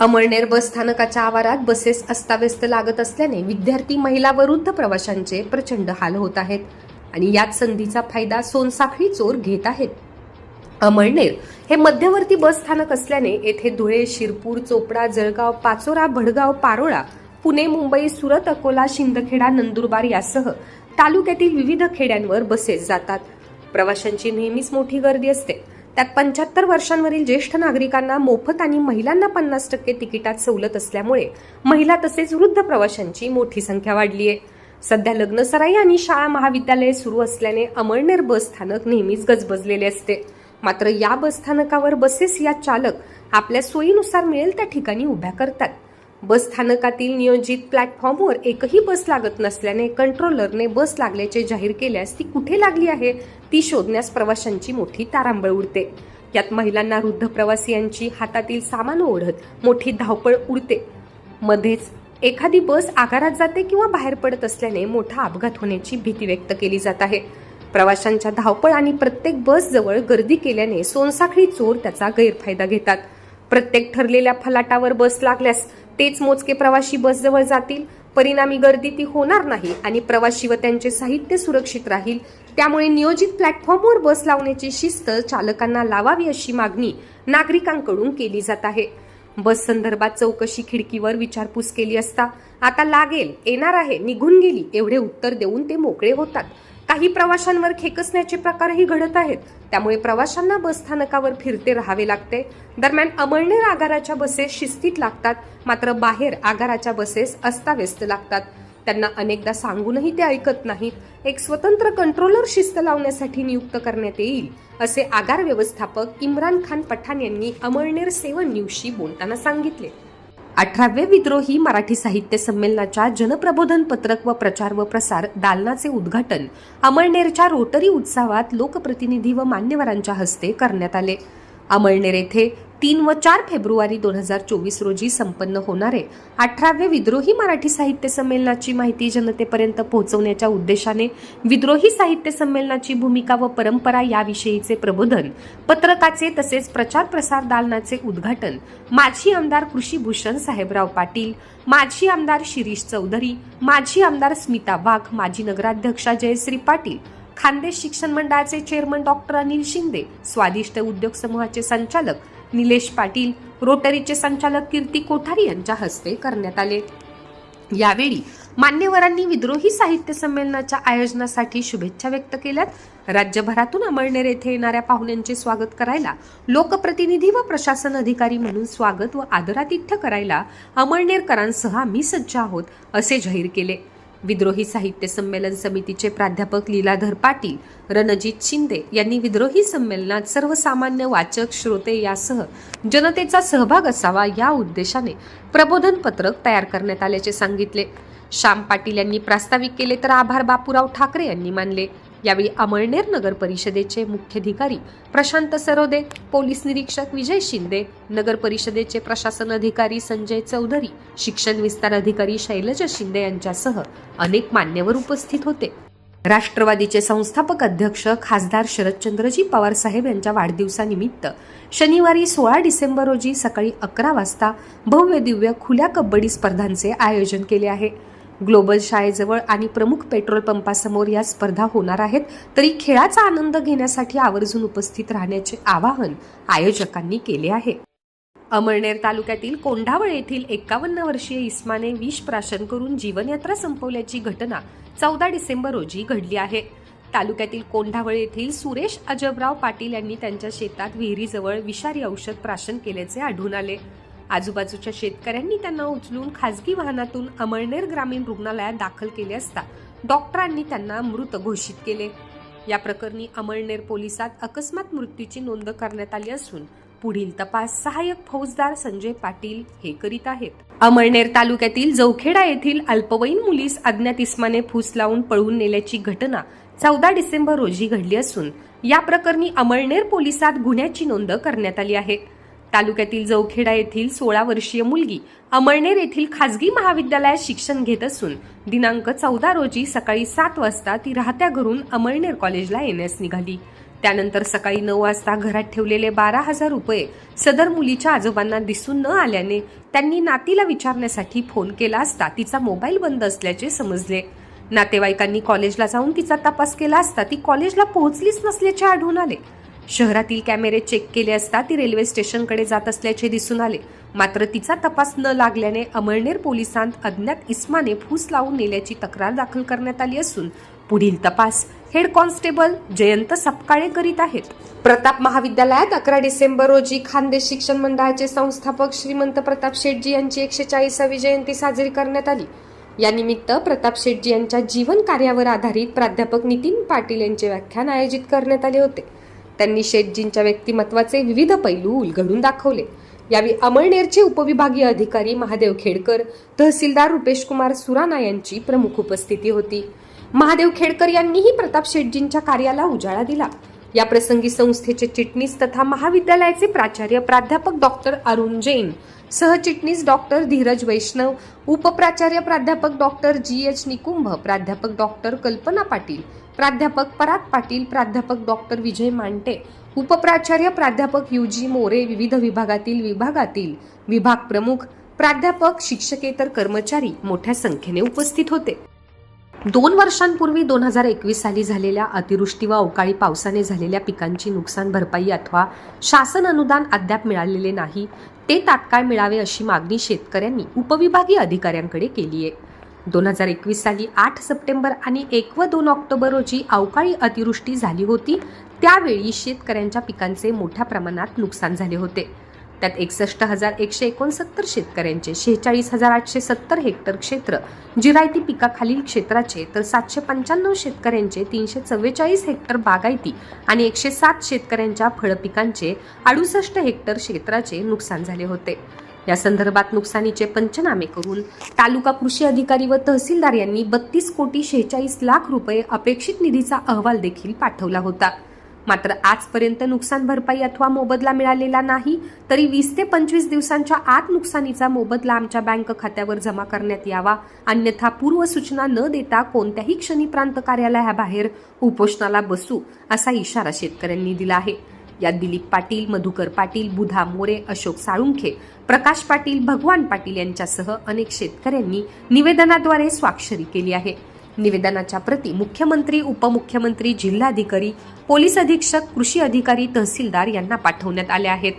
अमळनेर बस स्थानकाच्या आवारात बसेस अस्ताव्यस्त लागत असल्याने विद्यार्थी महिला व वृद्ध प्रवाशांचे प्रचंड हाल होत आहेत आणि याच संधीचा फायदा सोनसाखळी चोर घेत आहेत. अमळनेर हे मध्यवर्ती बस स्थानक असल्याने येथे धुळे शिरपूर चोपडा जळगाव पाचोरा भडगाव पारोळा पुणे मुंबई सुरत अकोला शिंदखेडा नंदुरबार यासह तालुक्यातील विविध खेड्यांवर बसेस जातात. प्रवाशांची नेहमीच मोठी गर्दी असते. त्यात पंच्याहत्तर वर्षांवरील ज्येष्ठ नागरिकांना मोफत आणि महिलांना पन्नास टक्के तिकिटात सवलत असल्यामुळे महिला तसेच वृद्ध प्रवाशांची मोठी संख्या वाढली आहे. सध्या लग्नसराई आणि शाळा महाविद्यालये सुरू असल्याने अमळनेर बस स्थानक नेहमीच गजबजलेले असते. मात्र या बस स्थानकावर बसेस या चालक आपल्या सोयीनुसार मिळेल त्या ठिकाणी उभ्या करतात. बस स्थानकातील नियोजित प्लॅटफॉर्मवर एकही बस लागत नसल्याने कंट्रोलरने बस लागल्याचे जाहीर केल्यास ती कुठे लागली आहे ती शोधण्यास प्रवाशांची मोठी तारांबळ उडते. यात महिलांना वृद्ध प्रवासी यांची हातातील सामान ओढत मोठी धावपळ उडते. मध्येच एखादी बस आगारात जाते किंवा बाहेर पडत असल्याने मोठा अपघात होण्याची भीती व्यक्त केली जात आहे. प्रवाशांच्या धावपळ आणि प्रत्येक बसजवळ गर्दी केल्याने सोनसाखळी चोर त्याचा गैरफायदा घेतात. प्रत्येक ठरलेल्या फलाटावर बस लागल्यास तेच मोजके प्रवासी बसजवळ जातील. परिणामी गर्दी ती होणार नाही आणि प्रवासी व त्यांचे साहित्य सुरक्षित राहील. त्यामुळे नियोजित प्लॅटफॉर्मवर बस लावण्याची शिस्त चालकांना लावावी अशी मागणी नागरिकांकडून केली जात आहे. बस संदर्भात चौकशी खिडकीवर विचारपूस केली असता आता लागेल येणार आहे निघून गेली एवढे उत्तर देऊन ते मोकळे होतात. काही प्रवाशांवर खेकसण्याचे प्रकारही घडत आहेत. त्यामुळे प्रवाशांना बसस्थानकावर फिरते राहावे लागते. दरम्यान अमळनेर आगाराच्या बसेस शिस्तीत लागतात. मात्र बाहेर आगाराच्या बसेस अस्ताव्यस्त लागतात. त्यांना अनेकदा सांगूनही ते ऐकत नाहीत. एक स्वतंत्र कंट्रोलर शिस्त लावण्यासाठी नियुक्त करण्यात येईल असे आगार व्यवस्थापक इम्रान खान पठाण यांनी अमळनेर सेवन न्यूजशी बोलताना सांगितले. अठरावे विद्रोही मराठी साहित्य संमेलनाच्या जनप्रबोधन पत्रक व प्रचार व प्रसार दालनाचे उद्घाटन अमळनेरच्या रोटरी उत्सवात लोकप्रतिनिधी व मान्यवरांच्या हस्ते करण्यात आले. अमळनेर येथे तीन व चार फेब्रुवारी दोन हजार चोवीस रोजी संपन्न होणारे अठरावे विद्रोही मराठी साहित्य संमेलनाची माहिती जनतेपर्यंत पोहोचवण्याच्या उद्देशाने विद्रोही साहित्य संमेलनाची भूमिका व परंपरा याविषयीचे प्रबोधन पत्रकाचे तसेच प्रचार प्रसार दालनाचे उद्घाटन माजी आमदार कृषीभूषण साहेबराव पाटील माजी आमदार शिरीष चौधरी माजी आमदार स्मिता वाघ माजी नगराध्यक्षा जयश्री पाटील खानदेश शिक्षण मंडळाचे चेअरमन डॉक्टर अनिल शिंदे स्वादिष्ट उद्योग समूहाचे संचालक निलेश पाटील रोटरीचे संचालक कीर्ती कोठारी यांच्या हस्ते करण्यात आले. यावेळी मान्यवरांनी विद्रोही साहित्य संमेलनाच्या आयोजनासाठी शुभेच्छा व्यक्त केल्यात. राज्यभरातून अमळनेर येथे येणाऱ्या पाहुण्यांचे स्वागत करायला लोकप्रतिनिधी व प्रशासन अधिकारी म्हणून स्वागत व आदरातिथ्य करायला अमळनेरकरांसह आम्ही सज्ज आहोत असे जाहीर केले. विद्रोही साहित्य संमेलन समितीचे प्राध्यापक लीलाधर पाटील रणजित शिंदे यांनी विद्रोही संमेलनात सर्वसामान्य वाचक श्रोते यासह जनतेचा सहभाग असावा या उद्देशाने प्रबोधन पत्रक तयार करण्यात आल्याचे सांगितले. श्याम पाटील यांनी प्रास्ताविक केले तर आभार बापूराव ठाकरे यांनी मानले. यावेळी अमळनेर नगर परिषदेचे मुख्याधिकारी प्रशांत सरोदे पोलीस निरीक्षक विजय शिंदे नगर परिषदेचे प्रशासन अधिकारी संजय चौधरी शिक्षण विस्तार अधिकारी शैलजा शिंदे यांच्यासह अनेक मान्यवर उपस्थित होते. राष्ट्रवादीचे संस्थापक अध्यक्ष खासदार शरदचंद्रजी पवार साहेब यांच्या वाढदिवसानिमित्त शनिवारी सोळा डिसेंबर रोजी सकाळी अकरा वाजता भव्य दिव्य खुल्या कबड्डी स्पर्धांचे आयोजन केले आहे. ग्लोबल शाळेजवळ आणि प्रमुख पेट्रोल पंपासमोर या स्पर्धा होणार आहेत. तरी खेळाचा आनंद घेण्यासाठी आवर्जून उपस्थित राहण्याचे आवाहन आयोजकांनी केले आहे. अमळनेर तालुक्यातील कोंढावळ येथील एकावन्न वर्षीय इस्माने विष प्राशन करून जीवनयात्रा संपवल्याची घटना चौदा डिसेंबर रोजी घडली आहे. तालुक्यातील कोंढावळ येथील सुरेश अजबराव पाटील यांनी त्यांच्या शेतात विहिरीजवळ विषारी औषध प्राशन केल्याचे आढळून आले. आजूबाजूच्या शेतकऱ्यांनी त्यांना उचलून खासगी वाहनातून अमळनेर ग्रामीण रुग्णालयात दाखल केले असता डॉक्टरांनी त्यांना मृत घोषित केले. या प्रकरणी अमळनेर पोलिसात अकस्मात मृत्यूची नोंद करण्यात आली असून पुढील तपास सहाय्यक फौजदार संजय पाटील हे करीत आहेत. अमळनेर तालुक्यातील जवखेडा येथील अल्पवयीन मुलीस अज्ञात इस्माने फूस लावून पळवून नेल्याची घटना चौदा डिसेंबर रोजी घडली असून या प्रकरणी अमळनेर पोलिसात गुन्ह्याची नोंद करण्यात आली आहे. तालुक्यातील जवखेडा येथील सोळा वर्षीय मुलगी अमळनेर येथील खासगी महाविद्यालयात शिक्षण घेत असून दिनांक चौदा रोजी सकाळी सात वाजता ती राहत्या घरून अमळनेर कॉलेजला येण्यास निघाली. त्यानंतर सकाळी नऊ वाजता घरात ठेवलेले बारा हजार रुपये सदर मुलीच्या आजोबांना दिसून न आल्याने त्यांनी नातीला विचारण्यासाठी फोन केला असता तिचा मोबाईल बंद असल्याचे समजले. नातेवाईकांनी कॉलेजला जाऊन तिचा तपास केला असता ती कॉलेजला पोहोचलीच नसल्याचे आढळून आले. शहरातील कॅमेरे चेक केले असता ती रेल्वे स्टेशनकडे जात असल्याचे दिसून आले. मात्र तिचा तपास न लागल्याने अमळनेर पोलिसांत अज्ञात इस्माने फूस लावून नेल्याची तक्रार दाखल करण्यात आली असून पुढील तपास हेड कॉन्स्टेबल जयंत सपकाळे करीत आहेत. प्रताप महाविद्यालयात अकरा डिसेंबर रोजी खानदेश शिक्षण मंडळाचे संस्थापक श्रीमंत प्रताप शेटजी यांची एकशे चाळीसावी जयंती साजरी करण्यात आली. यानिमित्त प्रताप शेटजी यांच्या जीवन कार्यावर आधारित प्राध्यापक नितीन पाटील यांचे व्याख्यान आयोजित करण्यात आले होते. त्यांनी शेटजींच्या व्यक्तिमत्वाचे विविध पैलू उलगडून दाखवले. यावेळी अमळनेरचे उपविभागीय अधिकारी महादेव खेडकर तहसीलदार रुपेश कुमार यांची प्रमुख उपस्थिती होती. महादेव खेडकर यांनीही प्रताप शेटजींच्या कार्याला उजाळा दिला. या प्रसंगी संस्थेचे चिटणीस तथा महाविद्यालयाचे प्राचार्य प्राध्यापक डॉक्टर अरुण जैन सहचिटणीस डॉक्टर धीरज वैष्णव उपप्राचार्य प्राध्यापक डॉक्टर जी एच निकुंभ प्राध्यापक डॉक्टर कल्पना पाटील प्राध्यापक पराग पाटील प्राध्यापक डॉक्टर विजय मांटे उपप्राचार्य प्राध्यापक यू जी मोरे विविध विभागातील विभागातील विभाग प्रमुख प्राध्यापक शिक्षकेतर कर्मचारी मोठ्या संख्येने उपस्थित होते. दोन वर्षांपूर्वी दोन हजार एकवीस साली झालेल्या अतिवृष्टी व अवकाळी पावसाने झालेल्या पिकांची नुकसान भरपाई अथवा शासन अनुदान अद्याप मिळालेले नाही ते तात्काळ मिळावे अशी मागणी शेतकऱ्यांनी उपविभागीय अधिकाऱ्यांकडे केली आहे. दोन हजार एकवीस साली आठ सप्टेंबर आणि एक व दोन ऑक्टोबर रोजी अवकाळी अतिवृष्टी झाली होती त्यावेळी शेतकऱ्यांच्या पिकांचे मोठ्या प्रमाणात नुकसान झाले होते. त्यात एकसष्ट हजार एकशे एकोणसत्तर शेतकऱ्यांचे शेहेचाळीस हजार आठशे सत्तर हेक्टर क्षेत्र जिरायती पिकाखालील क्षेत्राचे तर सातशे पंच्याण्णव शेतकऱ्यांचे तीनशे चव्वेचाळीस हेक्टर बागायती आणि एकशे सात शेतकऱ्यांच्या फळपिकांचे अडुसष्ट हेक्टर क्षेत्राचे नुकसान झाले होते. या संदर्भात नुकसानीचे पंचनामे करून तालुका कृषी अधिकारी व तहसीलदार यांनी बत्तीस कोटी शेहेचाळीस लाख रुपये अपेक्षित निधीचा अहवाल देखील पाठवला होता. मात्र आजपर्यंत नुकसान भरपाई अथवा मोबदला मिळालेला नाही तरी वीस ते पंचवीस दिवसांच्या आत नुकसानीचा मोबदला आमच्या बँक खात्यावर जमा करण्यात यावा अन्यथा पूर्व सूचना न देता कोणत्याही क्षणी प्रांत कार्यालयाबाहेर उपोषणाला बसू असा इशारा शेतकऱ्यांनी दिला आहे. यात दिलीप पाटील मधुकर पाटील बुधा मोरे अशोक साळुंखे प्रकाश पाटील भगवान पाटील यांच्यासह अनेक शेतकऱ्यांनी निवेदनाद्वारे स्वाक्षरी केली आहे. निवेदनाच्या प्रती मुख्यमंत्री उपमुख्यमंत्री जिल्हाधिकारी पोलीस अधीक्षक कृषी अधिकारी तहसीलदार यांना पाठवण्यात आल्या आहेत.